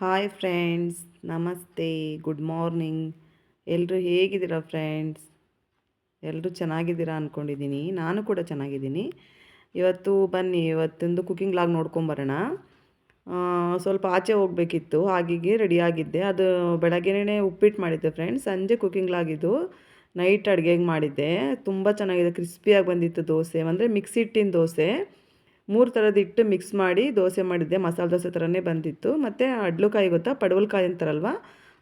Hi friends ನಮಸ್ತೆ good morning ಎಲ್ಲರೂ ಹೇಗಿದ್ದೀರಾ ಫ್ರೆಂಡ್ಸ್ ಎಲ್ಲರೂ ಚೆನ್ನಾಗಿದ್ದೀರಾ ಅಂದ್ಕೊಂಡಿದ್ದೀನಿ ನಾನು ಕೂಡ ಚೆನ್ನಾಗಿದ್ದೀನಿ. ಇವತ್ತು ಬನ್ನಿ, ಇವತ್ತೊಂದು ಕುಕಿಂಗ್ ಲಾಗ್ ನೋಡ್ಕೊಂಬರೋಣ ಸ್ವಲ್ಪ ಆಚೆ ಹೋಗಬೇಕಿತ್ತು, ಹಾಗಾಗಿ ರೆಡಿಯಾಗಿದ್ದೆ ಅದು ಬೆಳಗ್ಗೆನೇ ಉಪ್ಪಿಟ್ಟು ಮಾಡಿದ್ದೆ ಫ್ರೆಂಡ್ಸ್ ಸಂಜೆ ಕುಕಿಂಗ್ ಲಾಗಿದ್ದು ನೈಟ್ ಅಡುಗೆಗೆ ಮಾಡಿದ್ದೆ. ತುಂಬ ಚೆನ್ನಾಗಿದೆ ಕ್ರಿಸ್ಪಿಯಾಗಿ ಬಂದಿತ್ತು ದೋಸೆ. ಅಂದರೆ ಮಿಕ್ಸ್ ಹಿಟ್ಟಿನ ದೋಸೆ. ಮೂರು ಥರದ ಹಿಟ್ಟು ಮಿಕ್ಸ್ ಮಾಡಿ ದೋಸೆ ಮಾಡಿದ್ದೆ, ಮಸಾಲೆ ದೋಸೆ ಥರನೇ ಬಂದಿತ್ತು. ಮತ್ತು ಅಡ್ಲುಕಾಯಿ ಗೊತ್ತಾ? ಪಡವಲ್ಕಾಯಿ ಅಂತಾರಲ್ವ?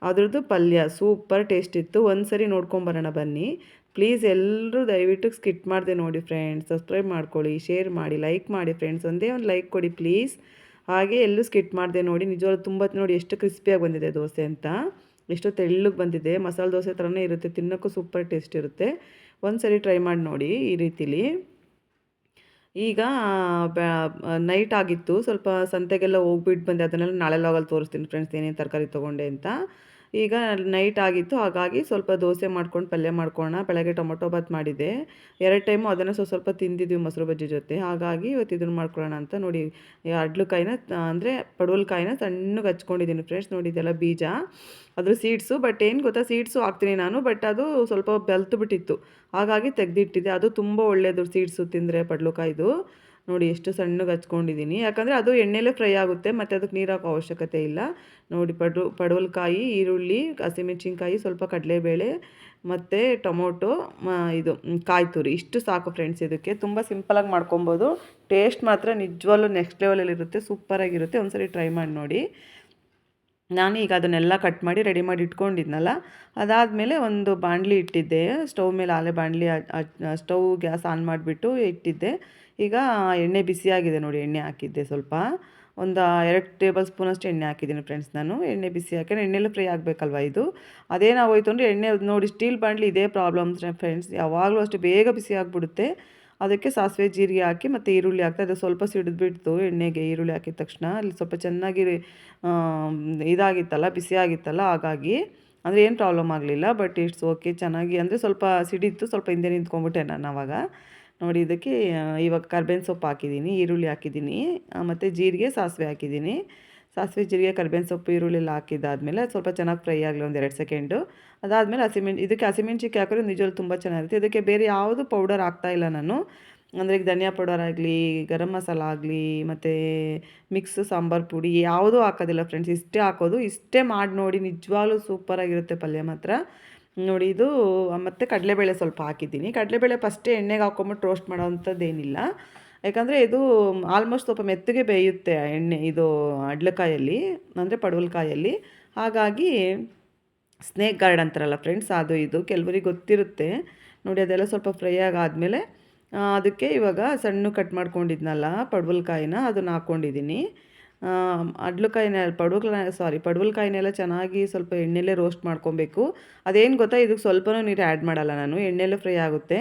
ಅದ್ರದ್ದು ಪಲ್ಯ, ಸೂಪರ್ ಟೇಸ್ಟ್ ಇತ್ತು. ಒಂದು ಸರಿ ನೋಡ್ಕೊಂಬರೋಣ ಬನ್ನಿ. ಪ್ಲೀಸ್ ಎಲ್ಲರೂ ದಯವಿಟ್ಟು ಸ್ಕಿಟ್ ಮಾಡಿದೆ ನೋಡಿ ಫ್ರೆಂಡ್ಸ್ ಸಬ್ಸ್ಕ್ರೈಬ್ ಮಾಡ್ಕೊಳ್ಳಿ ಶೇರ್ ಮಾಡಿ ಲೈಕ್ ಮಾಡಿ ಫ್ರೆಂಡ್ಸ್ ಒಂದೇ ಒಂದು ಲೈಕ್ ಕೊಡಿ ಪ್ಲೀಸ್ ಹಾಗೆ ಎಲ್ಲೂ ಸ್ಕಿಟ್ ಮಾಡಿದೆ ನೋಡಿ. ನಿಜವಾಗ್ಲೂ ತುಂಬ ನೋಡಿ ಎಷ್ಟು ಕ್ರಿಸ್ಪಿಯಾಗಿ ಬಂದಿದೆ ದೋಸೆ ಅಂತ. ಎಷ್ಟು ತೆಳ್ಳಗೆ ಬಂದಿದೆ. ಮಸಾಲೆ ದೋಸೆ ಥರನೇ ಇರುತ್ತೆ. ತಿನ್ನೋಕ್ಕೂ ಸೂಪರ್ ಟೇಸ್ಟ್ ಇರುತ್ತೆ. ಒಂದು ಸರಿ ಟ್ರೈ ಮಾಡಿ ನೋಡಿ ಈ ರೀತಿಲಿ. ಈಗ ನೈಟ್ ಆಗಿತ್ತು. ಸ್ವಲ್ಪ ಸಂತೆಗೆಲ್ಲ ಹೋಗ್ಬಿಟ್ಟು ಬಂದೆ. ಅದನ್ನೆಲ್ಲ ನಾಳೆ ಲಾಗಲ್ಲಿ ತೋರಿಸ್ತೀನಿ. ಫ್ರೆಂಡ್ಸ್ ಏನೇನು ತರಕಾರಿ ತೊಗೊಂಡೆ ಅಂತ. ಈಗ ನೈಟ್ ಆಗಿತ್ತು, ಹಾಗಾಗಿ ಸ್ವಲ್ಪ ದೋಸೆ ಮಾಡ್ಕೊಂಡು ಪಲ್ಯ ಮಾಡ್ಕೊಳ್ಳೋಣ ಬೆಳಗ್ಗೆ ಟೊಮೊಟೊ ಬಾತ್ ಮಾಡಿದೆ ಎರಡು ಟೈಮು ಅದನ್ನು ಸ್ವಲ್ಪ ಸ್ವಲ್ಪ ತಿಂದಿದ್ವಿ ಮೊಸರು ಬಜ್ಜಿ ಜೊತೆ. ಹಾಗಾಗಿ ಇವತ್ತು ಇದನ್ನು ಮಾಡ್ಕೊಳ್ಳೋಣ ಅಂತ ನೋಡಿ ಅಡ್ಲುಕಾಯಿನ, ಅಂದರೆ ಪಡವಲ್ಕಾಯಿನ ಸಣ್ಣಗೆ ಹಚ್ಕೊಂಡಿದ್ದೀನಿ ಫ್ರೆಂಡ್ಸ್ ನೋಡಿ, ಇದೆಲ್ಲ ಬೀಜ. ಅದ್ರ ಸೀಡ್ಸು ಬಟ್ ಏನು ಗೊತ್ತಾ ಸೀಡ್ಸು ಹಾಕ್ತೀನಿ ನಾನು ಬಟ್ ಅದು ಸ್ವಲ್ಪ ಬೆಲ್ತು ಬಿಟ್ಟಿತ್ತು ಹಾಗಾಗಿ ತೆಗೆದಿಟ್ಟಿದೆ ಅದು ತುಂಬ ಒಳ್ಳೆಯದು ಸೀಡ್ಸು ತಿಂದರೆ ಪಡ್ಲುಕಾಯ್ದು. ನೋಡಿ ಎಷ್ಟು ಸಣ್ಣಗೆ ಹಚ್ಕೊಂಡಿದ್ದೀನಿ. ಯಾಕಂದರೆ ಅದು ಎಣ್ಣೆಲೇ ಫ್ರೈ ಆಗುತ್ತೆ, ಮತ್ತು ಅದಕ್ಕೆ ನೀರು ಹಾಕೋ ಅವಶ್ಯಕತೆ ಇಲ್ಲ. ನೋಡಿ ಪಡು, ಪಡವಲ್ಕಾಯಿ, ಈರುಳ್ಳಿ, ಹಸಿಮೆಣ್ಸಿನ್ಕಾಯಿ, ಸ್ವಲ್ಪ ಕಡಲೆಬೇಳೆ, ಮತ್ತು ಟೊಮೊಟೊ ಇದು ಕಾಯಿ ತುರಿ. ಇಷ್ಟು ಸಾಕು ಫ್ರೆಂಡ್ಸ್ ಇದಕ್ಕೆ. ತುಂಬ ಸಿಂಪಲಾಗಿ ಮಾಡ್ಕೊಬೋದು. ಟೇಸ್ಟ್ ಮಾತ್ರ ನಿಜವಾಗ್ಲೂ ನೆಕ್ಸ್ಟ್ ಲೆವೆಲಲ್ಲಿರುತ್ತೆ ಸೂಪರಾಗಿರುತ್ತೆ ಒಂದ್ಸರಿ ಟ್ರೈ ಮಾಡಿ ನೋಡಿ. ನಾನು ಈಗ ಅದನ್ನೆಲ್ಲ ಕಟ್ ಮಾಡಿ ರೆಡಿ ಮಾಡಿ ಇಟ್ಕೊಂಡಿದ್ನಲ್ಲ, ಅದಾದಮೇಲೆ ಒಂದು ಬಾಣಲಿ ಇಟ್ಟಿದ್ದೆ. ಸ್ಟವ್ ಮೇಲೆ ಆಲೆ ಬಾಣಲಿ ಸ್ಟವ್ ಗ್ಯಾಸ್ ಆನ್ ಮಾಡಿಬಿಟ್ಟು ಇಟ್ಟಿದ್ದೆ. ಈಗ ಎಣ್ಣೆ ಬಿಸಿಯಾಗಿದೆ ನೋಡಿ, ಎಣ್ಣೆ ಹಾಕಿದ್ದೆ ಸ್ವಲ್ಪ. ಒಂದು ಎರಡು ಟೇಬಲ್ ಸ್ಪೂನಷ್ಟು ಎಣ್ಣೆ ಹಾಕಿದ್ದೀನಿ ಫ್ರೆಂಡ್ಸ್ ನಾನು. ಎಣ್ಣೆ ಬಿಸಿ ಹಾಕಿ ಎಣ್ಣೆಲ್ಲೂ ಫ್ರೈ ಆಗಬೇಕಲ್ವ ಇದು? ಅದೇನಾಗೋಯ್ತು ಅಂದರೆ ಎಣ್ಣೆ ನೋಡಿ ಸ್ಟೀಲ್ ಬಾಂಡ್ಲಿ ಇದೇ ಪ್ರಾಬ್ಲಮ್ಸ್ ಫ್ರೆಂಡ್ಸ್. ಯಾವಾಗಲೂ ಅಷ್ಟು ಬೇಗ ಬಿಸಿ ಆಗಿಬಿಡುತ್ತೆ. ಅದಕ್ಕೆ ಸಾಸಿವೆ, ಜೀರಿಗೆ ಹಾಕಿ ಮತ್ತು ಈರುಳ್ಳಿ ಹಾಕ್ತಾ ಅದು ಸ್ವಲ್ಪ ಸಿಡಿದ್ಬಿಡ್ತು ಎಣ್ಣೆಗೆ ಈರುಳ್ಳಿ ಹಾಕಿದ ತಕ್ಷಣ. ಅಲ್ಲಿ ಸ್ವಲ್ಪ ಚೆನ್ನಾಗಿ ಇದಾಗಿತ್ತಲ್ಲ, ಬಿಸಿ ಆಗಿತ್ತಲ್ಲ, ಹಾಗಾಗಿ ಅಂದರೆ ಏನು ಪ್ರಾಬ್ಲಮ್ ಆಗಲಿಲ್ಲ. ಬಟ್ ಇಟ್ಸ್ ಓಕೆ ಚೆನ್ನಾಗಿ ಅಂದರೆ ಸ್ವಲ್ಪ ಸಿಡಿತ್ತು, ಸ್ವಲ್ಪ ಹಿಂದೆ ನಿಂತ್ಕೊಂಡ್ಬಿಟ್ಟೆ ನಾನು ಆವಾಗ ನೋಡಿ ಇದಕ್ಕೆ ಇವಾಗ ಕರ್ಬೇವಿನ ಸೊಪ್ಪು ಹಾಕಿದ್ದೀನಿ, ಈರುಳ್ಳಿ ಹಾಕಿದ್ದೀನಿ ಮತ್ತು ಜೀರಿಗೆ, ಸಾಸಿವೆ ಹಾಕಿದ್ದೀನಿ. ಸಾಸಿವೆ, ಜೀರಿಗೆ, ಕರ್ಬೇವಿನ ಸೊಪ್ಪು, ಈರುಳ್ಳಿ ಎಲ್ಲ ಹಾಕಿದ್ದಾದಮೇಲೆ ಸ್ವಲ್ಪ ಚೆನ್ನಾಗಿ ಫ್ರೈ ಆಗಲಿ ಒಂದು ಎರಡು ಸೆಕೆಂಡು. ಅದಾದಮೇಲೆ ಹಸಿಮೆಣ್, ಇದಕ್ಕೆ ಹಸಿಮೆಣ್ಸಿಕಾಯಿ ಹಾಕಿದ್ರೆ ನಿಜವಾಗ್ಲು ತುಂಬ ಚೆನ್ನಾಗಿರುತ್ತೆ. ಇದಕ್ಕೆ ಬೇರೆ ಯಾವುದು ಪೌಡರ್ ಹಾಕ್ತಾ ಇಲ್ಲ ನಾನು. ಅಂದರೆ ಈಗ ಧನಿಯಾ ಪೌಡರ್ ಆಗಲಿ, ಗರಂ ಮಸಾಲ ಆಗಲಿ, ಮತ್ತು ಮಿಕ್ಸ್ ಸಾಂಬಾರು ಪುಡಿ ಯಾವುದೂ ಹಾಕೋದಿಲ್ಲ ಫ್ರೆಂಡ್ಸ್. ಇಷ್ಟೇ ಹಾಕೋದು. ಇಷ್ಟೇ ಮಾಡಿ ನೋಡಿ ನಿಜವಾಗ್ಲೂ ಸೂಪರಾಗಿರುತ್ತೆ ಪಲ್ಯ ಮಾತ್ರ. ನೋಡಿ, ಇದು ಮತ್ತು ಕಡಲೆಬೇಳೆ ಸ್ವಲ್ಪ ಹಾಕಿದ್ದೀನಿ. ಕಡಲೆಬೇಳೆ ಫಸ್ಟೇ ಎಣ್ಣೆಗೆ ಹಾಕೊಂಬಿಟ್ಟು ರೋಸ್ಟ್ ಮಾಡೋವಂಥದ್ದೇನಿಲ್ಲ. ಯಾಕಂದರೆ ಇದು ಆಲ್ಮೋಸ್ಟ್ ಸ್ವಲ್ಪ ಮೆತ್ತಗೆ ಬೇಯುತ್ತೆ ಎಣ್ಣೆ, ಇದು ಅಡ್ಲಕಾಯಲ್ಲಿ, ಅಂದರೆ ಪಡವಲ್ಕಾಯಲ್ಲಿ. ಹಾಗಾಗಿ ಸ್ನೇಕ್ ಗಾರ್ಡ್ ಅಂತಾರಲ್ಲ ಫ್ರೆಂಡ್ಸ್ ಅದು, ಇದು ಕೆಲವರಿಗೆ ಗೊತ್ತಿರುತ್ತೆ. ನೋಡಿ, ಅದೆಲ್ಲ ಸ್ವಲ್ಪ ಫ್ರೈ ಆಗಾದಮೇಲೆ ಅದಕ್ಕೆ ಇವಾಗ ಸಣ್ಣ ಕಟ್ ಮಾಡ್ಕೊಂಡಿದ್ನಲ್ಲ ಪಡವಲ್ಕಾಯಿನ, ಅದನ್ನು ಹಾಕ್ಕೊಂಡಿದ್ದೀನಿ ಅಡ್ಲಕಾಯಿನ ಪಡವಲ್ಕಾಯಿ ಸಾರಿ ಪಡುವಲ್ಕಾಯಿನೆಲ್ಲ ಚೆನ್ನಾಗಿ ಸ್ವಲ್ಪ ಎಣ್ಣೆಲೇ ರೋಸ್ಟ್ ಮಾಡ್ಕೊಬೇಕು. ಅದೇನು ಗೊತ್ತಾ ಇದಕ್ಕೆ ಸ್ವಲ್ಪನೂ ನೀರು ಆ್ಯಡ್ ಮಾಡಲ್ಲ ನಾನು ಎಣ್ಣೆಲ್ಲೇ ಫ್ರೈ ಆಗುತ್ತೆ.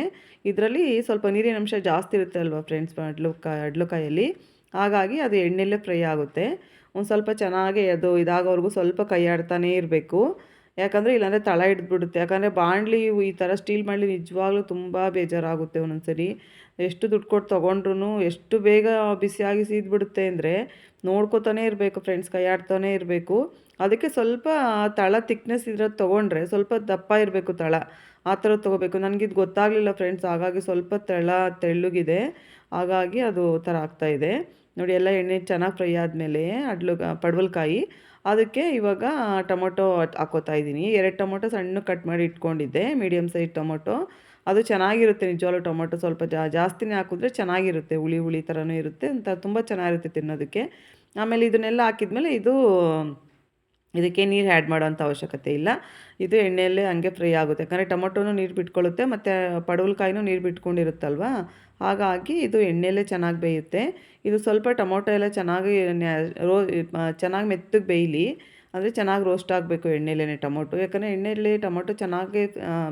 ಇದರಲ್ಲಿ ಸ್ವಲ್ಪ ನೀರಿನ ಅಂಶ ಜಾಸ್ತಿ ಇರುತ್ತೆ ಅಲ್ವಾ ಫ್ರೆಂಡ್ಸ್ ಅಡ್ಲುಕಾಯಿ ಅಡ್ಲಕಾಯಲ್ಲಿ. ಹಾಗಾಗಿ ಅದು ಎಣ್ಣೆಲ್ಲೇ ಫ್ರೈ ಆಗುತ್ತೆ. ಒಂದು ಸ್ವಲ್ಪ ಚೆನ್ನಾಗಿ ಅದು ಇದಾಗೋವರೆಗೂ ಸ್ವಲ್ಪ ಕೈ ಇರಬೇಕು. ಯಾಕಂದರೆ ಇಲ್ಲಾಂದರೆ ತಳ ಹಿಡಿದ್ಬಿಡುತ್ತೆ. ಯಾಕಂದರೆ ಬಾಣಲಿ ಈ ಥರ ಸ್ಟೀಲ್ ಮಾಡಲಿ ನಿಜವಾಗ್ಲೂ ತುಂಬ ಬೇಜಾರಾಗುತ್ತೆ ಒಂದೊಂದು ಸರಿ ಎಷ್ಟು ದುಡ್ಡು ಕೊಟ್ಟು ತೊಗೊಂಡ್ರು ಎಷ್ಟು ಬೇಗ ಬಿಸಿಯಾಗಿ ಸೀದ್ಬಿಡುತ್ತೆ ಅಂದರೆ ನೋಡ್ಕೊತಾನೆ ಇರಬೇಕು ಫ್ರೆಂಡ್ಸ್ ಕೈಯಾಡ್ತಾನೆ ಇರಬೇಕು. ಅದಕ್ಕೆ ಸ್ವಲ್ಪ ತಳ ತಿಕ್ನೆಸ್ ಇದ್ರದ್ದು ತೊಗೊಂಡ್ರೆ ಸ್ವಲ್ಪ ದಪ್ಪ ಇರಬೇಕು ತಳ. ಆ ಥರ ತೊಗೋಬೇಕು. ನನಗಿದು ಗೊತ್ತಾಗಲಿಲ್ಲ ಫ್ರೆಂಡ್ಸ್ ಹಾಗಾಗಿ ಸ್ವಲ್ಪ ತಳ ತೆಳ್ಳಗಿದೆ. ಹಾಗಾಗಿ ಅದು ಥರ ಆಗ್ತಾಯಿದೆ ನೋಡಿ, ಎಲ್ಲ ಎಣ್ಣೆ ಚೆನ್ನಾಗಿ ಫ್ರೈ ಆದಮೇಲೆ ಅಡ್ಲು ಪಡವಲ್ಕಾಯಿ ಅದಕ್ಕೆ ಇವಾಗ ಟೊಮೊಟೊ ಹಾಕೋತಾ ಇದ್ದೀನಿ. ಎರಡು ಟೊಮೊಟೊ ಸಣ್ಣ ಕಟ್ ಮಾಡಿ ಇಟ್ಕೊಂಡಿದ್ದೆ ಮೀಡಿಯಮ್ ಸೈಜ್ ಟೊಮೊಟೊ. ಅದು ಚೆನ್ನಾಗಿರುತ್ತೆ ನಿಜವಾಗ್ಲೂ ಟೊಮೊಟೊ ಸ್ವಲ್ಪ ಜಾ, ಜಾಸ್ತಿನೇ ಹಾಕಿದ್ರೆ ಚೆನ್ನಾಗಿರುತ್ತೆ, ಹುಳಿ ಹುಳಿ ಥರನೂ ಇರುತ್ತೆ. ಅಂತ ತುಂಬ ಚೆನ್ನಾಗಿರುತ್ತೆ ತಿನ್ನೋದಕ್ಕೆ. ಆಮೇಲೆ ಇದನ್ನೆಲ್ಲ ಹಾಕಿದ್ಮೇಲೆ ಇದು ಇದಕ್ಕೆ ನೀರು ಆ್ಯಡ್ ಮಾಡೋವಂಥ ಅವಶ್ಯಕತೆ ಇಲ್ಲ. ಇದು ಎಣ್ಣೆಯಲ್ಲೇ ಹಂಗೆ ಫ್ರೈ ಆಗುತ್ತೆ. ಯಾಕಂದರೆ ಟೊಮೊಟೊನೂ ನೀರು ಬಿಟ್ಕೊಳ್ಳುತ್ತೆ, ಮತ್ತು ಪಡವಲ್ಕಾಯಿನೂ ನೀರು ಬಿಟ್ಕೊಂಡಿರುತ್ತಲ್ವ? ಹಾಗಾಗಿ ಇದು ಎಣ್ಣೆಯಲ್ಲೇ ಚೆನ್ನಾಗಿ ಬೇಯುತ್ತೆ. ಇದು ಸ್ವಲ್ಪ ಟೊಮೊಟೊ ಎಲ್ಲ ಚೆನ್ನಾಗಿ ರೋ ಚೆನ್ನಾಗಿ ಮೆತ್ತಗೆ ಬೇಯಲಿ. ಅಂದರೆ ಚೆನ್ನಾಗಿ ರೋಸ್ಟ್ ಆಗಬೇಕು ಎಣ್ಣೆಲೇ ಟೊಮೊಟೊ. ಯಾಕಂದರೆ ಎಣ್ಣೆಯಲ್ಲಿ ಟೊಮೊಟೊ ಚೆನ್ನಾಗಿ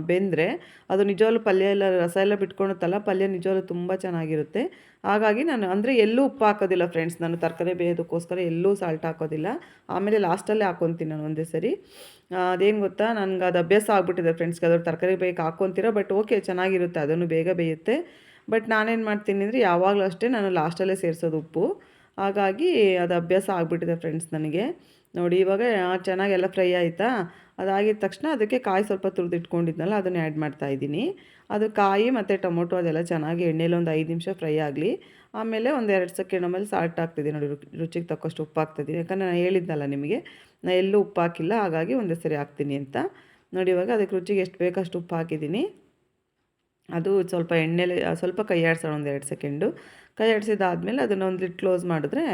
ಬೆಂದರೆ ಅದು ನಿಜವಾಗ್ಲೂ ಪಲ್ಯ ಎಲ್ಲ, ರಸ ಎಲ್ಲ ಬಿಟ್ಕೊಳುತ್ತಲ್ಲ, ಪಲ್ಯ ನಿಜವಾಗ್ಲೂ ತುಂಬ ಚೆನ್ನಾಗಿರುತ್ತೆ. ಹಾಗಾಗಿ ನಾನು, ಅಂದರೆ ಎಲ್ಲೂ ಉಪ್ಪು ಹಾಕೋದಿಲ್ಲ ಫ್ರೆಂಡ್ಸ್ ನಾನು ತರಕಾರಿ ಬೇಯೋದಕ್ಕೋಸ್ಕರ ಎಲ್ಲೂ ಸಾಲ್ಟ್ ಹಾಕೋದಿಲ್ಲ. ಆಮೇಲೆ ಲಾಸ್ಟಲ್ಲೇ ಹಾಕ್ಕೊತೀನಿ ನಾನು ಒಂದೇ ಸರಿ. ಅದೇನು ಗೊತ್ತಾ, ನನಗೆ ಅದು ಅಭ್ಯಾಸ ಆಗಿಬಿಟ್ಟಿದೆ ಫ್ರೆಂಡ್ಸ್ಗೆ ಅದ್ರ ತರಕಾರಿ ಬೇಯಕ್ಕೆ ಹಾಕೊತೀರ ಬಟ್ ಓಕೆ ಚೆನ್ನಾಗಿರುತ್ತೆ, ಅದನ್ನು ಬೇಗ ಬೇಯುತ್ತೆ. ಬಟ್ ನಾನೇನು ಮಾಡ್ತೀನಿ ಅಂದರೆ ಯಾವಾಗಲೂ ಅಷ್ಟೇ ನಾನು ಲಾಸ್ಟಲ್ಲೇ ಸೇರಿಸೋದು ಉಪ್ಪು. ಹಾಗಾಗಿ ಅದು ಅಭ್ಯಾಸ ಆಗಿಬಿಟ್ಟಿದೆ ಫ್ರೆಂಡ್ಸ್ ನನಗೆ. ನೋಡಿ, ಇವಾಗ ಚೆನ್ನಾಗಿ ಎಲ್ಲ ಫ್ರೈ ಆಯಿತಾ? ಅದಾಗಿದ ತಕ್ಷಣ ಅದಕ್ಕೆ ಕಾಯಿ ಸ್ವಲ್ಪ ತುರಿದಿಟ್ಕೊಂಡಿದ್ನಲ್ಲ, ಅದನ್ನು ಆ್ಯಡ್ ಮಾಡ್ತಾ ಇದ್ದೀನಿ. ಅದು ಕಾಯಿ ಮತ್ತು ಟೊಮೊಟೊ ಅದೆಲ್ಲ ಚೆನ್ನಾಗಿ ಎಣ್ಣೆಲಿ ಒಂದು ಐದು ನಿಮಿಷ ಫ್ರೈ ಆಗಲಿ. ಆಮೇಲೆ ಒಂದು ಎರಡು ಸೆಕೆಂಡ್ ಆಮೇಲೆ ಸಾಲ್ಟ್ ಹಾಕ್ತಿದ್ದೀನಿ ನೋಡಿ ರುಚಿಗೆ ತಕ್ಕಷ್ಟು ಉಪ್ಪು ಹಾಕ್ತಿದ್ದೀನಿ. ಯಾಕಂದರೆ ನಾನು ಹೇಳಿದ್ನಲ್ಲ ನಿಮಗೆ ನಾನು ಎಲ್ಲೂ ಉಪ್ಪು ಹಾಕಿಲ್ಲ, ಹಾಗಾಗಿ ಒಂದೇ ಸರಿ ಹಾಕ್ತೀನಿ ಅಂತ. ನೋಡಿ, ಇವಾಗ ಅದಕ್ಕೆ ರುಚಿಗೆ ಎಷ್ಟು ಬೇಕಷ್ಟು ಉಪ್ಪು ಹಾಕಿದ್ದೀನಿ. ಅದು ಸ್ವಲ್ಪ ಎಣ್ಣೆಲಿ ಸ್ವಲ್ಪ ಕೈ ಆಡ್ಸೋಣ ಒಂದು ಎರಡು ಸೆಕೆಂಡು. ಕೈ ಆಡಿಸಿದಾದ್ಮೇಲೆ ಅದನ್ನು ಒಂದು ಲಿಟ್ ಕ್ಲೋಸ್ ಮಾಡಿದ್ರೆ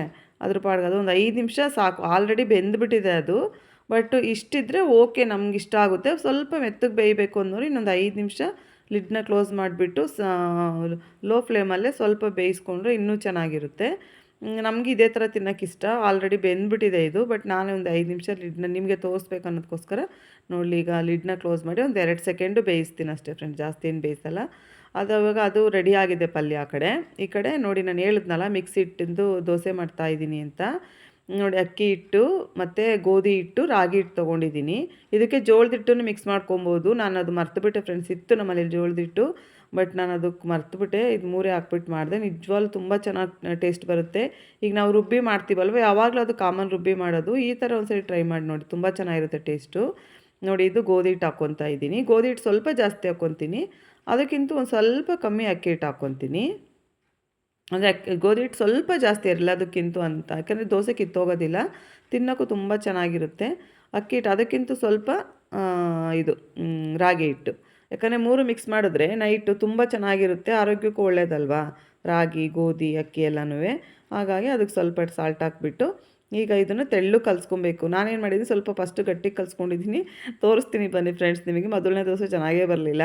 ಅದ್ರ ಪಾಡ್ಗೆ ಅದು ಒಂದು ಐದು ನಿಮಿಷ ಸಾಕು. ಆಲ್ರೆಡಿ ಬೆಂದುಬಿಟ್ಟಿದೆ ಅದು. ಬಟ್ ಇಷ್ಟಿದ್ರೆ ಓಕೆ, ನಮ್ಗೆ ಇಷ್ಟ ಆಗುತ್ತೆ. ಸ್ವಲ್ಪ ಮೆತ್ತಗೆ ಬೇಯಬೇಕು ಅನ್ನೋರು ಇನ್ನೊಂದು ಐದು ನಿಮಿಷ ಲಿಡ್ನ ಕ್ಲೋಸ್ ಮಾಡಿಬಿಟ್ಟು ಲೋ ಫ್ಲೇಮಲ್ಲೇ ಸ್ವಲ್ಪ ಬೇಯಿಸ್ಕೊಂಡ್ರೆ ಇನ್ನೂ ಚೆನ್ನಾಗಿರುತ್ತೆ. ನಮ್ಗೆ ಇದೇ ಥರ ತಿನ್ನೋಕೆ ಇಷ್ಟ. ಆಲ್ರೆಡಿ ಬೆಂದ್ಬಿಟ್ಟಿದೆ ಇದು ಬಟ್ ನಾನು ಒಂದು ಐದು ನಿಮಿಷ ಲಿಡ್ನ ನಿಮಗೆ ತೋರಿಸ್ಬೇಕು ಅನ್ನೋದಕ್ಕೋಸ್ಕರ ನೋಡಲಿ, ಈಗ ಲಿಡ್ನ ಕ್ಲೋಸ್ ಮಾಡಿ ಒಂದು ಎರಡು ಸೆಕೆಂಡು ಬೇಯಿಸ್ತೀನಿ ಅಷ್ಟೇ ಫ್ರೆಂಡ್ ಜಾಸ್ತಿ ಏನು ಬೇಯಿಸಲ್ಲ. ಅದು ಅವಾಗ ಅದು ರೆಡಿ ಆಗಿದೆ ಪಲ್ಯ ಆ ಕಡೆ. ಈ ಕಡೆ ನೋಡಿ ನಾನು ಹೇಳಿದ್ನಲ್ಲ ಮಿಕ್ಸಿ ಇಟ್ಟಿಂದು ದೋಸೆ ಮಾಡ್ತಾ ಇದ್ದೀನಿ ಅಂತ. ನೋಡಿ, ಅಕ್ಕಿ ಹಿಟ್ಟು ಮತ್ತು ಗೋಧಿ ಹಿಟ್ಟು ರಾಗಿ ಹಿಟ್ಟು ತೊಗೊಂಡಿದ್ದೀನಿ. ಇದಕ್ಕೆ ಜೋಳದ ಹಿಟ್ಟನ್ನು ಮಿಕ್ಸ್ ಮಾಡ್ಕೊಬೋದು. ನಾನು ಅದು ಮರ್ತುಬಿಟ್ಟೆ ಫ್ರೆಂಡ್ಸ್ ಇತ್ತು ನಮ್ಮಲ್ಲಿ ಜೋಳದ ಹಿಟ್ಟು ಬಟ್ ನಾನು ಅದಕ್ಕೆ ಮರ್ತುಬಿಟ್ಟೆ. ಇದು ಮೂರೇ ಹಾಕ್ಬಿಟ್ಟು ಮಾಡಿದೆ. ನಿಜವಾಗ್ಲೂ ತುಂಬ ಚೆನ್ನಾಗಿ ಟೇಸ್ಟ್ ಬರುತ್ತೆ. ಈಗ ನಾವು ರುಬ್ಬಿ ಮಾಡ್ತೀವಲ್ವ? ಯಾವಾಗಲೂ ಅದು ಕಾಮನ್ ರುಬ್ಬಿ ಮಾಡೋದು. ಈ ಥರ ಒಂದ್ಸರಿ ಟ್ರೈ ಮಾಡಿ ನೋಡಿ, ತುಂಬ ಚೆನ್ನಾಗಿರುತ್ತೆ ಟೇಸ್ಟು ನೋಡಿ, ಇದು ಗೋಧಿ ಹಿಟ್ಟು ಹಾಕ್ಕೊತಾ ಇದ್ದೀನಿ. ಗೋಧಿ ಹಿಟ್ಟು ಸ್ವಲ್ಪ ಜಾಸ್ತಿ ಹಾಕ್ಕೊತೀನಿ. ಅದಕ್ಕಿಂತ ಒಂದು ಸ್ವಲ್ಪ ಕಮ್ಮಿ ಅಕ್ಕಿ ಹಿಟ್ಟು ಹಾಕ್ಕೊತೀನಿ. ಅಂದರೆ ಗೋಧಿ ಹಿಟ್ಟು ಸ್ವಲ್ಪ ಜಾಸ್ತಿ ಇರಲ್ಲ ಅಂತ. ಯಾಕಂದರೆ ದೋಸೆ ಕಿತ್ತೋಗೋದಿಲ್ಲ. ತಿನ್ನೋಕ್ಕೂ ತುಂಬ ಚೆನ್ನಾಗಿರುತ್ತೆ. ಅಕ್ಕಿ ಹಿಟ್ಟು ಅದಕ್ಕಿಂತ ಸ್ವಲ್ಪ ಇದು ರಾಗಿ ಹಿಟ್ಟು. ಯಾಕಂದರೆ ಮೂರು ಮಿಕ್ಸ್ ಮಾಡಿದ್ರೆ ನೈಟು ತುಂಬ ಚೆನ್ನಾಗಿರುತ್ತೆ. ಆರೋಗ್ಯಕ್ಕೂ ಒಳ್ಳೇದಲ್ವಾ? ರಾಗಿ, ಗೋಧಿ, ಅಕ್ಕಿ ಎಲ್ಲನೂ ಹಾಗಾಗಿ ಅದಕ್ಕೆ ಸ್ವಲ್ಪ ಸಾಲ್ಟ್ ಹಾಕ್ಬಿಟ್ಟು ಈಗ ಇದನ್ನು ತೆಳ್ಳು ಕಲಿಸ್ಕೊಬೇಕು. ನಾನೇನು ಮಾಡಿದ್ದೀನಿ, ಸ್ವಲ್ಪ ಫಸ್ಟು ಗಟ್ಟಿಗೆ ಕಲಿಸ್ಕೊಂಡಿದ್ದೀನಿ. ತೋರಿಸ್ತೀನಿ ಬನ್ನಿ ಫ್ರೆಂಡ್ಸ್ ನಿಮಗೆ. ಮೊದಲನೇ ದೋಸೆ ಚೆನ್ನಾಗೇ ಬರಲಿಲ್ಲ.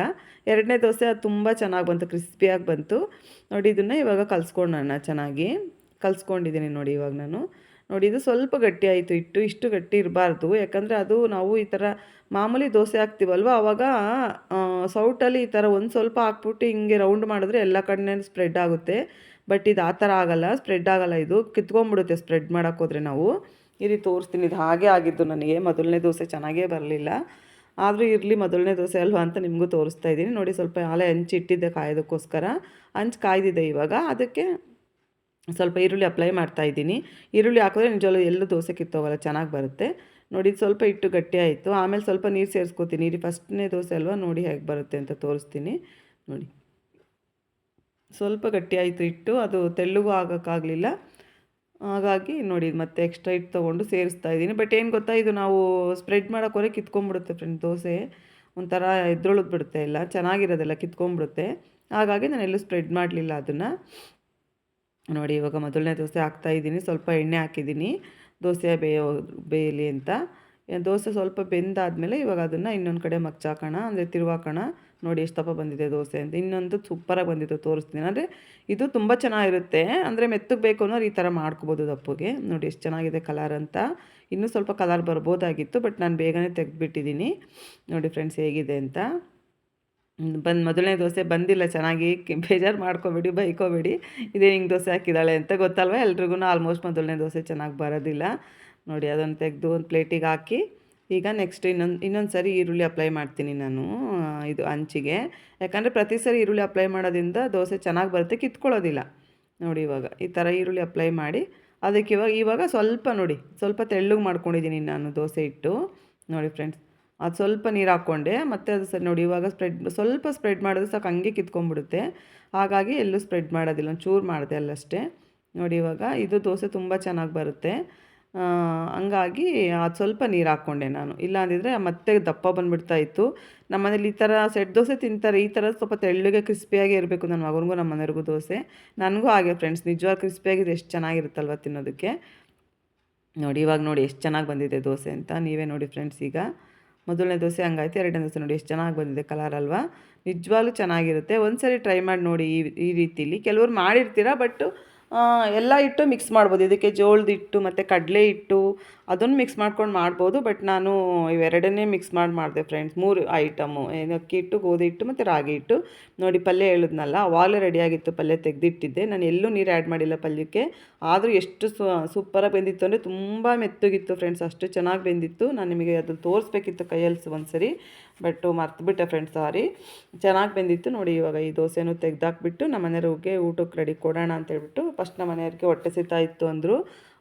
ಎರಡನೇ ದೋಸೆ ಅದು ತುಂಬ ಚೆನ್ನಾಗಿ ಬಂತು ಕ್ರಿಸ್ಪಿಯಾಗಿ ಬಂತು. ನೋಡಿ, ಇದನ್ನು ಇವಾಗ ಕಲಿಸ್ಕೊಂಡೋಣ ಚೆನ್ನಾಗಿ. ಕಲ್ಸ್ಕೊಂಡಿದ್ದೀನಿ ನೋಡಿ ಇವಾಗ ನಾನು. ನೋಡಿ, ಇದು ಸ್ವಲ್ಪ ಗಟ್ಟಿ ಆಯಿತು ಇಟ್ಟು ಇಷ್ಟು ಗಟ್ಟಿ ಇರಬಾರ್ದು. ಯಾಕಂದರೆ ಅದು ನಾವು ಈ ಥರ ಮಾಮೂಲಿ ದೋಸೆ ಹಾಕ್ತೀವಲ್ವ ಆವಾಗ ಸೌಟಲ್ಲಿ ಈ ಥರ ಒಂದು ಸ್ವಲ್ಪ ಹಾಕ್ಬಿಟ್ಟು ಹಿಂಗೆ ರೌಂಡ್ ಮಾಡಿದ್ರೆ ಎಲ್ಲ ಕಡೆ ಸ್ಪ್ರೆಡ್ ಆಗುತ್ತೆ. ಬಟ್ ಇದು ಆ ಥರ ಆಗಲ್ಲ ಸ್ಪ್ರೆಡ್ ಆಗಲ್ಲ ಇದು. ಕಿತ್ಕೊಂಡ್ಬಿಡುತ್ತೆ ಸ್ಪ್ರೆಡ್ ಮಾಡೋಕ್ಕೋದ್ರೆ ನಾವು. ಈ ತೋರಿಸ್ತೀನಿ, ಇದು ಹಾಗೆ ಆಗಿದ್ದು ನನಗೆ. ಮೊದಲನೇ ದೋಸೆ ಚೆನ್ನಾಗೇ ಬರಲಿಲ್ಲ. ಆದರೂ ಇರಲಿ, ಮೊದಲನೇ ದೋಸೆ ಅಲ್ವಾ ಅಂತ ನಿಮಗೂ ತೋರಿಸ್ತಾ ಇದ್ದೀನಿ. ನೋಡಿ, ಸ್ವಲ್ಪ ಆಲೆ ಹಂಚಿ ಇಟ್ಟಿದ್ದೆ ಕಾಯೋದಕ್ಕೋಸ್ಕರ. ಹಂಚು ಕಾಯ್ದಿದೆ ಇವಾಗ. ಅದಕ್ಕೆ ಸ್ವಲ್ಪ ಈರುಳ್ಳಿ ಅಪ್ಲೈ ಮಾಡ್ತಾ ಇದ್ದೀನಿ. ಈರುಳ್ಳಿ ಹಾಕಿದ್ರೆ ನಿಜವಲ್ಲೂ ಎಲ್ಲೂ ದೋಸೆ ಕಿತ್ತೋಗಲ್ಲ, ಚೆನ್ನಾಗಿ ಬರುತ್ತೆ. ನೋಡಿ ಸ್ವಲ್ಪ ಇಟ್ಟು ಗಟ್ಟಿ ಆಯಿತು. ಆಮೇಲೆ ಸ್ವಲ್ಪ ನೀರು ಸೇರಿಸ್ಕೋತೀನಿ. ನೀರು ಫಸ್ಟ್ನೇ ದೋಸೆ ಅಲ್ವಾ, ನೋಡಿ ಹೇಗೆ ಬರುತ್ತೆ ಅಂತ ತೋರಿಸ್ತೀನಿ. ನೋಡಿ. ಸ್ವಲ್ಪ ಗಟ್ಟಿ ಆಯಿತು ಇಟ್ಟು ಅದು ತೆಳ್ಳಗೂ ಆಗೋಕ್ಕಾಗಲಿಲ್ಲ. ಹಾಗಾಗಿ ನೋಡಿ ಮತ್ತೆ ಎಕ್ಸ್ಟ್ರಾ ಇಟ್ಟು ತೊಗೊಂಡು ಸೇರಿಸ್ತಾ ಇದ್ದೀನಿ. ಬಟ್ ಏನು ಗೊತ್ತಾ, ಇದು ನಾವು ಸ್ಪ್ರೆಡ್ ಮಾಡೋಕ್ಕೋರೆ ಕಿತ್ಕೊಂಡ್ಬಿಡುತ್ತೆ ಫ್ರೆಂಡ್ ದೋಸೆ. ಒಂಥರ ಎದ್ರೊಳದು ಬಿಡುತ್ತೆ ಎಲ್ಲ. ಚೆನ್ನಾಗಿರೋದೆಲ್ಲ ಕಿತ್ಕೊಂಡ್ಬಿಡುತ್ತೆ. ಹಾಗಾಗಿ ನಾನು ಎಲ್ಲೂ ಸ್ಪ್ರೆಡ್ ಮಾಡಲಿಲ್ಲ ಅದನ್ನು. ನೋಡಿ, ಇವಾಗ ಮೊದಲನೇ ದೋಸೆ ಹಾಕ್ತಾ ಇದ್ದೀನಿ. ಸ್ವಲ್ಪ ಎಣ್ಣೆ ಹಾಕಿದ್ದೀನಿ. ದೋಸೆ ಬೇಯೋ, ಬೇಯಲಿ ಅಂತ. ದೋಸೆ ಸ್ವಲ್ಪ ಬೆಂದಾದಮೇಲೆ ಇವಾಗ ಅದನ್ನು ಇನ್ನೊಂದು ಕಡೆ ಮಗ್ಚಾಕೋಣ, ಅಂದರೆ ತಿರುವಾಕೋಣ. ನೋಡಿ ಎಷ್ಟು ತಪ್ಪ ಬಂದಿದೆ ದೋಸೆ ಅಂತ. ಇನ್ನೊಂದು ಸೂಪರಾಗಿ ಬಂದಿತ್ತು, ತೋರಿಸ್ತೀನಿ. ಅಂದರೆ ಇದು ತುಂಬ ಚೆನ್ನಾಗಿರುತ್ತೆ. ಅಂದರೆ ಮೆತ್ತಗೆ ಬೇಕು ಅನ್ನೋರು ಈ ಥರ ಮಾಡ್ಕೋಬೋದು ದಪ್ಪಗೆ. ನೋಡಿ, ಎಷ್ಟು ಚೆನ್ನಾಗಿದೆ ಕಲರ್ ಅಂತ. ಇನ್ನೂ ಸ್ವಲ್ಪ ಕಲರ್ ಬರ್ಬೋದಾಗಿತ್ತು, ಬಟ್ ನಾನು ಬೇಗನೆ ತೆಗೆದುಬಿಟ್ಟಿದ್ದೀನಿ. ನೋಡಿ, ಫ್ರೆಂಡ್ಸ್, ಹೇಗಿದೆ ಅಂತ. ಬಂದು ಮೊದಲನೇ ದೋಸೆ ಬಂದಿಲ್ಲ, ಚೆನ್ನಾಗಿ ಬೇಜಾರು ಮಾಡ್ಕೋಬೇಡಿ, ಬೈಕೋಬೇಡಿ. ಇದೇ ಹಿಂಗೆ ದೋಸೆ ಹಾಕಿದ್ದಾಳೆ ಅಂತ ಗೊತ್ತಲ್ವ? ಎಲ್ರಿಗೂ ಆಲ್ಮೋಸ್ಟ್ ಮೊದಲನೇ ದೋಸೆ ಚೆನ್ನಾಗಿ ಬರೋದಿಲ್ಲ. ನೋಡಿ ಅದನ್ನು ತೆಗೆದು ಒಂದು ಪ್ಲೇಟಿಗೆ ಹಾಕಿ, ಈಗ ನೆಕ್ಸ್ಟ್ ಇನ್ನೊಂದು ಇನ್ನೊಂದು ಸರಿ ಈರುಳ್ಳಿ ಅಪ್ಲೈ ಮಾಡ್ತೀನಿ ನಾನು ಇದು ಅಂಚಿಗೆ. ಯಾಕಂದರೆ ಪ್ರತಿ ಸರಿ ಈರುಳ್ಳಿ ಅಪ್ಲೈ ಮಾಡೋದ್ರಿಂದ ದೋಸೆ ಚೆನ್ನಾಗಿ ಬರುತ್ತೆ, ಕಿತ್ಕೊಳ್ಳೋದಿಲ್ಲ. ನೋಡಿ ಇವಾಗ, ಈ ಥರ ಈರುಳ್ಳಿ ಅಪ್ಲೈ ಮಾಡಿ, ಅದಕ್ಕೆ ಇವಾಗ ಇವಾಗ ಸ್ವಲ್ಪ ನೋಡಿ, ಸ್ವಲ್ಪ ತೆಳ್ಳಗೆ ಮಾಡ್ಕೊಂಡಿದ್ದೀನಿ ನಾನು ದೋಸೆ ಇಟ್ಟು ನೋಡಿ ಫ್ರೆಂಡ್ಸ್ ಅದು ಸ್ವಲ್ಪ ನೀರು ಹಾಕ್ಕೊಂಡೆ, ಮತ್ತು ಅದು ಸರಿ ನೋಡಿ ಇವಾಗ ಸ್ಪ್ರೆಡ್ ಸ್ವಲ್ಪ ಸ್ಪ್ರೆಡ್ ಮಾಡಿದ್ರೆ ಸಾಕು ಹಂಗೆ ಕಿತ್ಕೊಂಡ್ಬಿಡುತ್ತೆ. ಹಾಗಾಗಿ ಎಲ್ಲೂ ಸ್ಪ್ರೆಡ್ ಮಾಡೋದಿಲ್ಲ ಒಂದು ಚೂರು ಮಾಡಿದೆ ಅಲ್ಲಷ್ಟೇ ನೋಡಿ ಇವಾಗ ಇದು ದೋಸೆ ತುಂಬ ಚೆನ್ನಾಗಿ ಬರುತ್ತೆ. ಹಂಗಾಗಿ ಅದು ಸ್ವಲ್ಪ ನೀರು ಹಾಕ್ಕೊಂಡೆ ನಾನು. ಇಲ್ಲ ಅಂದಿದ್ರೆ ಮತ್ತೆ ದಪ್ಪ ಬಂದುಬಿಡ್ತಾ ಇತ್ತು. ನಮ್ಮ ಮನೇಲಿ ಈ ಥರ ಸೆಟ್ ದೋಸೆ ತಿಂತಾರೆ, ಈ ಥರ ಸ್ವಲ್ಪ ತೆಳ್ಳಗೆ ಕ್ರಿಸ್ಪಿಯಾಗಿ ಇರಬೇಕು ನನ್ನ ಮಗನಿಗೂ, ನಮ್ಮ ಮನೆಯವ್ರಿಗೂ ದೋಸೆ. ನನಗೂ ಹಾಗೆ ಫ್ರೆಂಡ್ಸ್ ನಿಜವಾಗಿ ಕ್ರಿಸ್ಪಿಯಾಗಿದೆ, ಎಷ್ಟು ಚೆನ್ನಾಗಿರುತ್ತಲ್ವ ತಿನ್ನೋದಕ್ಕೆ. ನೋಡಿ ಇವಾಗ ನೋಡಿ ಎಷ್ಟು ಚೆನ್ನಾಗಿ ಬಂದಿದೆ ದೋಸೆ ಅಂತ. ನೀವೇ ನೋಡಿ ಫ್ರೆಂಡ್ಸ್ ಈಗ. ಮೊದಲನೇ ದೋಸೆ ಹಂಗಾಯ್ತು, ಎರಡನೇ ದೋಸೆ ನೋಡಿ, ಎಷ್ಟು ಚೆನ್ನಾಗಿ ಬಂದಿದೆ ಕಲರ್ ಅಲ್ವಾ? ನಿಜವಾಗ್ಲೂ ಚೆನ್ನಾಗಿರುತ್ತೆ. ಒಂದ್ಸರಿ ಟ್ರೈ ಮಾಡಿ ನೋಡಿ ಈ ಈ ರೀತಿಲಿ. ಕೆಲವ್ರು ಮಾಡಿರ್ತೀರ ಬಟ್ ಎಲ್ಲ ಹಿಟ್ಟು ಮಿಕ್ಸ್ ಮಾಡ್ಬೋದು. ಇದಕ್ಕೆ ಜೋಳದ ಹಿಟ್ಟು, ಮತ್ತು ಕಡಲೆ ಹಿಟ್ಟು ಅದನ್ನು ಮಿಕ್ಸ್ ಮಾಡ್ಕೊಂಡು ಮಾಡ್ಬೋದು. ಬಟ್ ನಾನು ಇವೆರಡನ್ನೇ ಮಿಕ್ಸ್ ಮಾಡಿ ಮಾಡಿದೆ ಫ್ರೆಂಡ್ಸ್ ಮೂರು ಐಟಮು ಅಕ್ಕಿ ಹಿಟ್ಟು, ಗೋಧಿ ಹಿಟ್ಟು, ಮತ್ತು ರಾಗಿ ಹಿಟ್ಟು. ನೋಡಿ, ಪಲ್ಯ ಹೇಳಿದ್ನಲ್ಲ, ಅವಾಗಲೇ ರೆಡಿಯಾಗಿತ್ತು ಪಲ್ಯ ತೆಗೆದಿಟ್ಟಿದ್ದೆ. ನಾನು ಎಲ್ಲೂ ನೀರು ಆ್ಯಡ್ ಮಾಡಿಲ್ಲ ಪಲ್ಯಕ್ಕೆ. ಆದರೂ ಎಷ್ಟು ಸೂಪರಾಗಿ ಬೆಂದಿತ್ತು ಅಂದರೆ ತುಂಬ ಮೆತ್ತಗಿತ್ತು ಫ್ರೆಂಡ್ಸ್ ಅಷ್ಟು ಚೆನ್ನಾಗಿ ಬೆಂದಿತ್ತು. ನಾನು ನಿಮಗೆ ಅದನ್ನು ತೋರಿಸ್ಬೇಕಿತ್ತು ಕೈಯಲ್ಲಿ ಒಂದ್ಸರಿ. ಬಟ್ ಮರ್ತುಬಿಟ್ಟೆ ಫ್ರೆಂಡ್ಸ್ ಸಾರಿ ಚೆನ್ನಾಗಿ ಬೆಂದಿತ್ತು ನೋಡಿ, ಇವಾಗ ಈ ದೋಸೆನೂ ತೆಗ್ದಾಕ್ಬಿಟ್ಟು ನಮ್ಮ ಮನೆಯವ್ರಿಗೆ ಊಟಕ್ಕೆ ರೆಡಿ ಕೊಡೋಣ ಅಂತ ಹೇಳ್ಬಿಟ್ಟು ಫಸ್ಟ್ ನಮ್ಮ ಮನೆಯವ್ರಿಗೆ ಹೊಟ್ಟೆ ಸಿಗ್ತಾ ಇತ್ತು ಅಂದರು.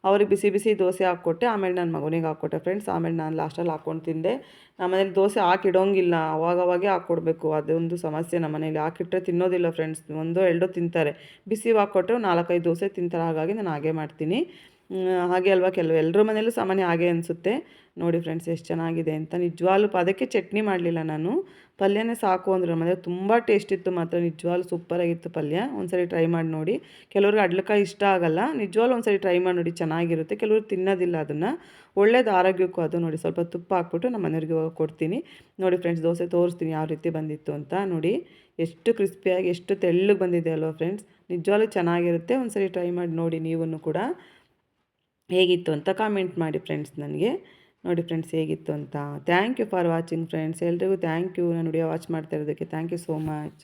ಅವ್ರಿಗೆ ಬಿಸಿ ಬಿಸಿ ದೋಸೆ ಹಾಕ್ಕೊಟ್ಟೆ, ಆಮೇಲೆ ನನ್ನ ಮಗನಿಗೆ ಹಾಕ್ಕೊಟ್ಟೆ ಫ್ರೆಂಡ್ಸ್ ಆಮೇಲೆ ನಾನು ಲಾಸ್ಟಲ್ಲಿ ಹಾಕ್ಕೊಂಡು ತಿಂದೆ. ನಮ್ಮ ಮನೇಲಿ ದೋಸೆ ಹಾಕಿಡೋಂಗಿಲ್ಲ, ಅವಾಗವಾಗೇ ಹಾಕ್ಕೊಡ್ಬೇಕು. ಅದೊಂದು ಸಮಸ್ಯೆ ನಮ್ಮ ಮನೇಲಿ. ಹಾಕಿಟ್ರೆ ತಿನ್ನೋದಿಲ್ಲ ಫ್ರೆಂಡ್ಸ್ ಒಂದು ಎರಡು ತಿಂತಾರೆ. ಬಿಸಿ ಹಾಕ್ಕೊಟ್ರೆ ನಾಲ್ಕೈದು ದೋಸೆ ತಿಂತಾರೆ. ಹಾಗಾಗಿ ನಾನು ಹಾಗೆ ಮಾಡ್ತೀನಿ. ಹಾಗೆ ಅಲ್ವಾ ಕೆಲವು ಎಲ್ಲರ ಮನೇಲೂ ಸಾಮಾನ್ಯ ಹಾಗೆ ಅನಿಸುತ್ತೆ. ನೋಡಿ ಫ್ರೆಂಡ್ಸ್ ಎಷ್ಟು ಚೆನ್ನಾಗಿದೆ ಅಂತ. ನಿಜವಾಲು ಅದಕ್ಕೆ ಚಟ್ನಿ ಮಾಡಲಿಲ್ಲ ನಾನು. ಪಲ್ಯನೇ ಸಾಕು ಅಂದರು ಮನೆ ತುಂಬ ಟೇಸ್ಟ್ ಇತ್ತು ಮಾತ್ರ. ನಿಜವಾಗ್ಲೂ ಸೂಪರಾಗಿತ್ತು ಪಲ್ಯ. ಒಂದ್ಸರಿ ಟ್ರೈ ಮಾಡಿ ನೋಡಿ. ಕೆಲವ್ರಿಗೆ ಅಡ್ಲಕಾಯಿ ಇಷ್ಟ ಆಗಲ್ಲ. ನಿಜವಾಗ್ಲೂ ಒಂದ್ಸರಿ ಟ್ರೈ ಮಾಡಿ ನೋಡಿ, ಚೆನ್ನಾಗಿರುತ್ತೆ. ಕೆಲವರು ತಿನ್ನೋದಿಲ್ಲ ಅದನ್ನು. ಒಳ್ಳೇದು ಆರೋಗ್ಯಕ್ಕೂ ಅದು ನೋಡಿ. ಸ್ವಲ್ಪ ತುಪ್ಪ ಹಾಕ್ಬಿಟ್ಟು ನಮ್ಮ ಮನೆಯವ್ರಿಗೆ ಕೊಡ್ತೀನಿ. ನೋಡಿ ಫ್ರೆಂಡ್ಸ್ ದೋಸೆ ತೋರಿಸ್ತೀನಿ ಯಾವ ರೀತಿ ಬಂದಿತ್ತು ಅಂತ ನೋಡಿ. ಎಷ್ಟು ಕ್ರಿಸ್ಪಿಯಾಗಿ ಎಷ್ಟು ತೆಳ್ಳಗೆ ಬಂದಿದೆ ಅಲ್ವಾ ಫ್ರೆಂಡ್ಸ್ ನಿಜವಾಗ್ಲೂ ಚೆನ್ನಾಗಿರುತ್ತೆ. ಒಂದ್ಸರಿ ಟ್ರೈ ಮಾಡಿ ನೋಡಿ ನೀವೂ ಕೂಡ. ಹೇಗಿತ್ತು ಅಂತ ಕಾಮೆಂಟ್ ಮಾಡಿ ಫ್ರೆಂಡ್ಸ್ ನನಗೆ. ನೋಡಿ ಫ್ರೆಂಡ್ಸ್ ಹೇಗಿತ್ತು ಅಂತ. Thank you for watching friends ಎಲ್ರಿಗೂ ಥ್ಯಾಂಕ್ ಯು ನಾನು ವಿಡಿಯೋ ವಾಚ್ ಮಾಡ್ತಾ ಇರೋದಕ್ಕೆ ಥ್ಯಾಂಕ್ ಯು ಸೋ ಮಚ್